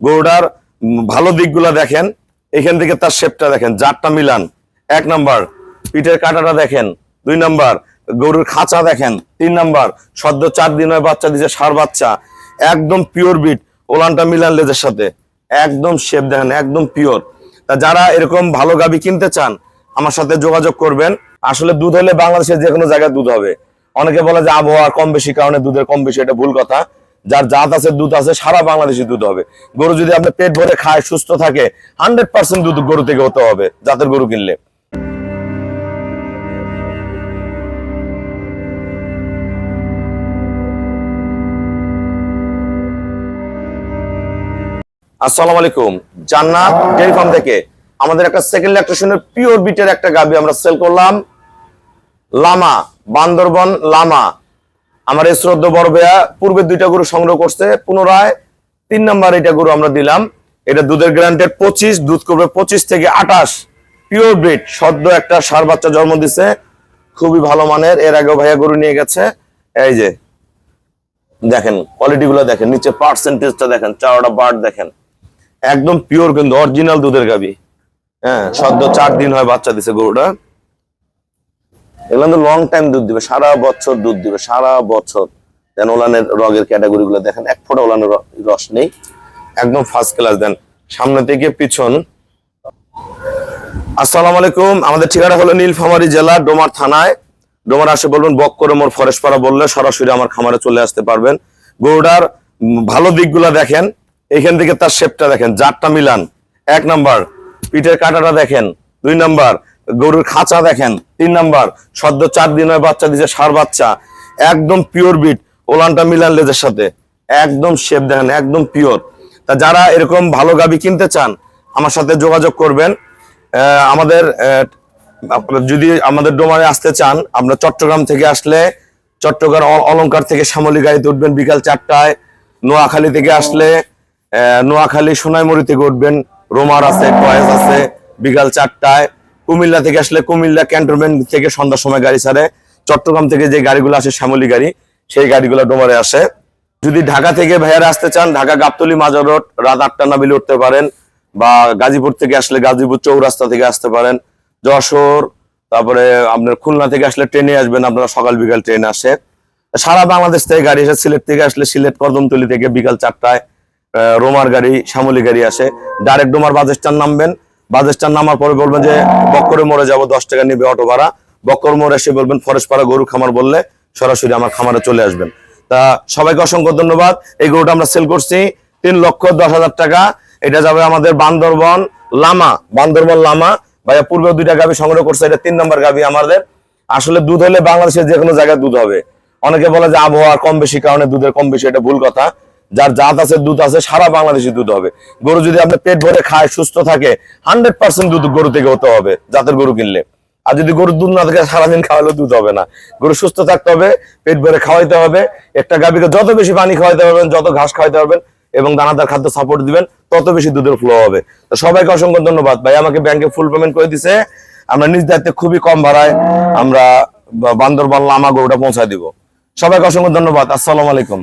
গরুটার ভালো দিকগুলা দেখেন, এখান থেকে তার শেপটা দেখেন, জাতটা মিলান। এক নাম্বার, পিঠের কাটাটা দেখেন, দুই নাম্বার, গরুর খাঁচা দেখেন, তিন নাম্বার, সদ্য চার দিন হয় বাচ্চা দিচ্ছে সার বাচ্চা, একদম পিওর বিট ওলানটা মিলান লেজের সাথে, একদম শেপ দেখেন, একদম পিওর তা যারা এরকম ভালো গাবি কিনতে চান, আমার সাথে যোগাযোগ করবেন। আসলে দুধ হলে বাংলাদেশের যে কোনো জায়গায় দুধ হবে। অনেকে বলে যে আবহাওয়া কম বেশি, কারণে দুধের কম বেশি, এটা ভুল কথা। যার জাত আছে, দুধ আছে, সারা বাংলাদেশে দুধ হবে। গরু যদি আপনি পেট ভরে খায়, সুস্থ থাকে হান্ড্রেড পার্সেন্ট দুধ গরু থেকে হতে হবে, জাতের গরু কিনলে। আসসালামু আলাইকুম। জান্নাত ডেয়ারি থেকে আমাদের একটা সেকেন্ড ইলেকট্রিশনের পিওর বিটের একটা গাবি আমরা সেল করলাম। লামা, বান্দরবন লামা। আমার এই শ্রদ্ধ বড় ভাইয়া পূর্বে দুইটা গরু সংগ্রহ করছে, পুনরায় তিন নাম্বার এটা গরু আমরা দিলাম। এটা দুধের গ্রান্টেড পঁচিশ, দুধ করবে পঁচিশ থেকে আঠাশ। পিওর ব্রিড সদ্য একটা সার বাচ্চা জন্ম দিছে, খুবই ভালো মানের, এর আগেও ভাইয়া গরু নিয়ে গেছে। এই যে, দেখেন কোয়ালিটি গুলো দেখেন, নিচে পার্সেন্টেজটা দেখেন, চারটা বার্ড দেখেন। একদম পিওর কিন্তু অরিজিনাল দুধের গাবি। হ্যাঁ সদ্য চার দিন হয় বাচ্চা দিছে গরুটা। এগুলো তো লং টাইম দুধ দিবে সারা বছর দুধ দিবে সারা বছর। দেন ওলানের রগের ক্যাটাগরি গুলো দেখেন এক ফোঁটা ওলানের রস নেই একদম ফার্স্ট ক্লাস দেন সামনে থেকে পিছন। আসসালামু আলাইকুম আমাদের ঠিকানা হলো নীলফামারী জেলা ডোমার থানায়। ডোমার আসে বলবেন বক করে মোর ফরেস্ট পাড়া বললে সরাসরি আমার খামারে চলে আসতে পারবেন। উম, ভালো দিকগুলা দেখেন এখান থেকে তার শেপটা দেখেন জাতটা মিলান। এক নাম্বার পিঠের কাটাটা দেখেন দুই নাম্বার গরুর খাঁচা দেখেন, তিন নাম্বার, সদ্য চার দিন হয় বাচ্চা দিছে সার বাচ্চা, একদম পিওর বিট ওলানটা মিলান লেজের সাথে, একদম শেপ দেখেন, একদম পিওর তা যারা এরকম ভালো গাবি কিনতে চান, আমার সাথে যোগাযোগ করবেন। আমাদের যদি আমাদের ডোমারে আসতে চান আপনার চট্টগ্রাম থেকে আসলে চট্টগ্রাম অ- অলংকার থেকে শ্যামলী গাড়িতে উঠবেন বিকাল চারটায়, নোয়াখালী থেকে আসলে নোয়াখালী সোনাইমুড়ি থেকে উঠবেন, রোমার আছে কয়েস আছে, বিকাল চারটায়। কুমিল্লা থেকে আসলে কুমিল্লা ক্যান্টনমেন্ট থেকে সন্ধ্যার সময় গাড়ি ছাড়ে। চট্টগ্রাম থেকে যে গাড়িগুলো আসে, শ্যামলী গাড়ি, সেই গাড়িগুলো ডোমারে আসে। যদি ঢাকা থেকে ভাইয়ারা আসতে চান, ঢাকা গাবতলি মাজার রোড, রাত আটটা নাবিলে উঠতে পারেন বা গাজীপুর থেকে আসলে গাজীপুর চৌরাস্তা থেকে আসতে পারেন। যশোর, তারপরে আপনার খুলনা থেকে আসলে ট্রেনে আসবেন, আপনারা সকাল বিকাল ট্রেন আসে। সারা বাংলাদেশ থেকে গাড়ি আসে সিলেট থেকে আসলে সিলেট কদমতলি থেকে বিকাল চারটায় রোমার গাড়ি, শ্যামলী গাড়ি আসে। ডাইরেক্ট ডোমার বাজেট স্ট্যান্ড নামবেন। বাজেট নামার পরে বলবেন যে, বক্করে মোড়ে যাব, দশ টাকা নিবে অটো ভাড়া। বক্কর মোড়ে এসে বলবেন ফরেস্ট পাড়া গরু খামার বললে সরাসরি আমার খামারে চলে আসবেন। তা সবাইকে অসংখ্য ধন্যবাদ। এই গরুটা আমরা সেল করছি, তিন লক্ষ দশ হাজার টাকা। এটা যাবে আমাদের বান্দরবন লামা বান্দরবন লামা। ভাইয়া পূর্বে দুইটা গাভী সংগ্রহ করছে, এটা তিন নম্বর গাভী আমাদের। আসলে দুধ হলে বাংলাদেশের যে কোনো জায়গায় দুধ হবে। অনেকে বলে যে, আবহাওয়া কম বেশি কারণে দুধের কম বেশি, এটা ভুল কথা। যার জাত আছে, দুধ আছে, সারা বাংলাদেশে দুধ হবে। গরু যদি আপনি পেট ভরে খায়, সুস্থ থাকে হান্ড্রেড পার্সেন্ট দুধ গরু থেকে হতে হবে, জাতের গরু কিনলে। আর যদি গরুর দুধ না থাকে, সারাদিন খাওয়ালে দুধ হবে না। গরু সুস্থ থাকতে হবে, পেট ভরে খাওয়াইতে হবে, একটা গাভীকে যত বেশি পানি খাওয়াইতে পারবেন, যত ঘাস খাওয়াইতে পারবেন, এবং দানাদার খাদ্য সাপোর্ট দিবেন, তত বেশি দুধের ফ্লো হবে। তো সবাইকে অসংখ্য ধন্যবাদ। ভাই আমাকে ব্যাংকে ফুল পেমেন্ট করে দিছে। আমরা নিজ দায়িত্বে খুবই কম ভাড়ায় আমরা বান্দরবান লামা গরুটা পৌঁছায় দিব। সবাইকে অসংখ্য ধন্যবাদ। আসসালামু আলাইকুম।